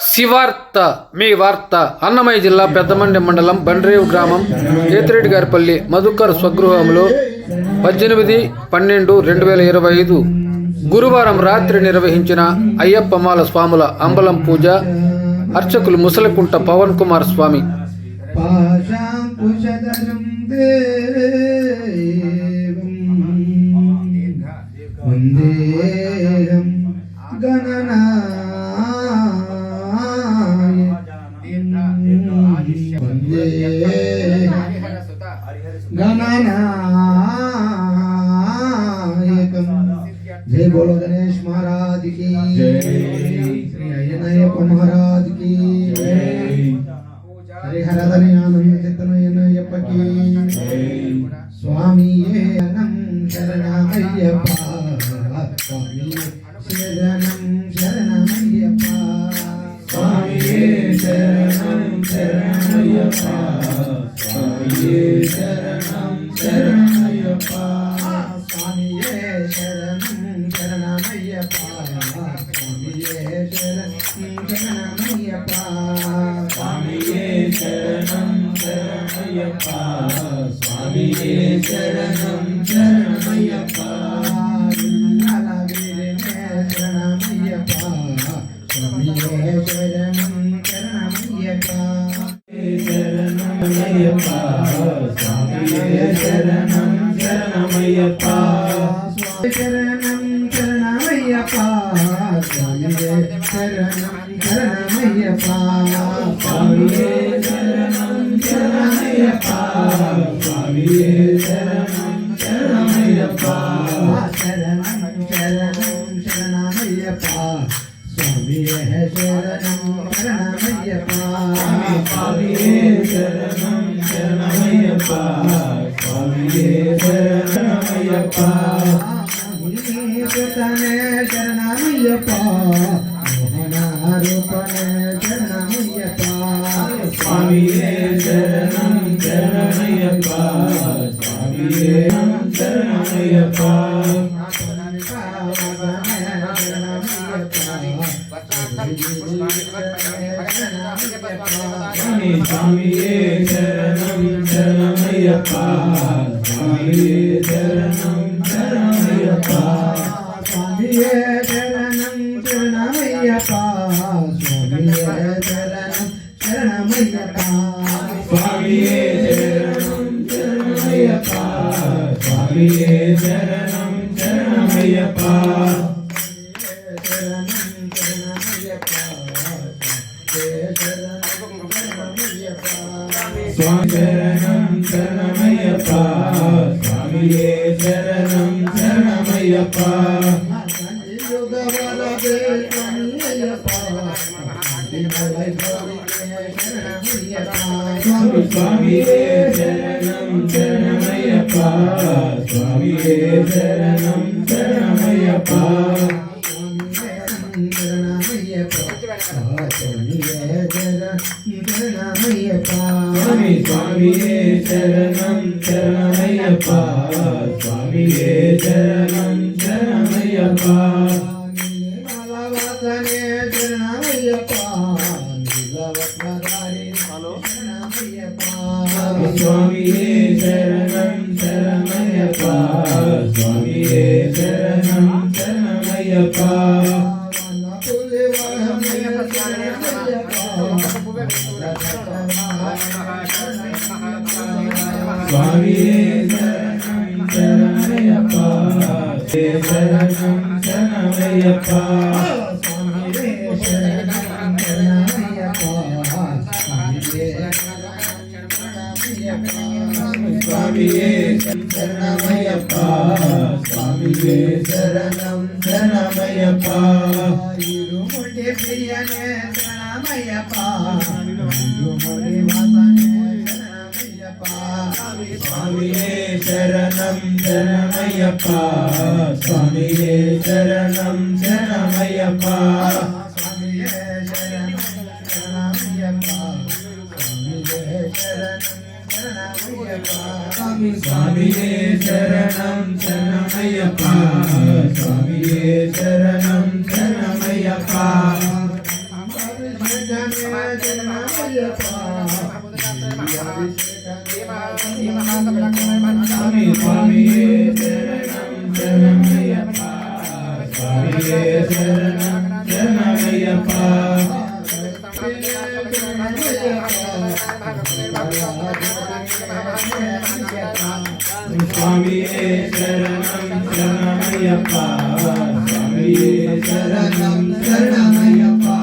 శివార్త మీ వార్త అన్నమయ్య జిల్లా పెద్దమండి మండలం బండ్రేవు గ్రామం కేతిరెడ్డి గారిపల్లి మధుకర్ స్వగృహంలో పద్దెనిమిది పన్నెండు రెండు వేల ఇరవై ఐదు గురువారం రాత్రి నిర్వహించిన అయ్యప్పమాల స్వాముల అంబలం పూజ అర్చకులు ముసలికుంట పవన్ కుమార్ స్వామి. गणनायकम जय बोलो गणेश महाराज की। जय। श्री अय्यनायक महाराज की। जय हरे हरधने आनंद चितनयनयप की। स्वामी ये अनम शरणामय्यप्पा स्वामी शरणम शरणमय्यप्पा स्वामी शरणम शरणमय्यप्पा சுவாமியே சரணமையப்பா சுவாமியே சரணம் சரணமையப்பா சுவாமியே சரணம் சரணமையப்பா சரணமையப்பா சரணமையப்பா சரணம் பருவே சரணம் சரணமையப்பா பருவே சரணம் சரணமையப்பா பருவே சரணம் சரணமையப்பா சரணம் சரணம் சரணமையப்பா சுவாமியே சரணம் சரணமையப்பா சுவாமியே சரணம் சரணமையப்பா சுவாமியே சரணமையப்பா जतने शरणामय्यपा मोहनारूपने शरणामय्यपा स्वामिये शरणं शरणमय्यपा स्वामिये शरणमय्यपा स्वामिये शरणं शरणमय्यपा स्वामिये शरणं சுவாமியே சரணம் சரணமையப்பா. சுவாமியே சரணம் சரணமையப்பா. சுவாமியே சரணம் சரணமையப்பா. சுவாமியே சரணம் சரணமையப்பா. சுவாமி சரணம் சரணமையப்பா சுவாமியே சரணம் சரணமையப்பா. சுவாமி சுவாமியே சரணம் சரணமையப்பா சுவாமியே சரணம் சரணமையப்பா சுவாமி சுவாமியே சரணம் சரணமையப்பா சுவாமியே சரணம் சரணமையப்பா சுவாமியே சரணம் சரணமையப்பா சுவாமியே சரணம் சரணமையப்பா சுவாமியே சரணம் சரணமையப்பா சரணம் சரணமையப்பா சுவாமியே சரணமையப்பா. சுவாமியே சரணம் சரணமையப்பா. இருமுடி பிரியனே சரணமையப்பா. இருமுடி வாசனே சுவாமியே சரணம் சரணமையப்பா. சுவாமியே சரணம் சரணமையப்பா. சுவாமி சுவாமியே சரணம் சரணமையப்பா சுவாமியே சரணம் சரணமையப்பா சுவாமி சுவாமியே சுவாமியே சரணம் சரணமையப்பா சுவாமியே சரணம் சரணமையப்பா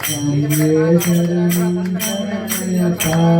சுவாமியே சரணம் சரணமையப்பா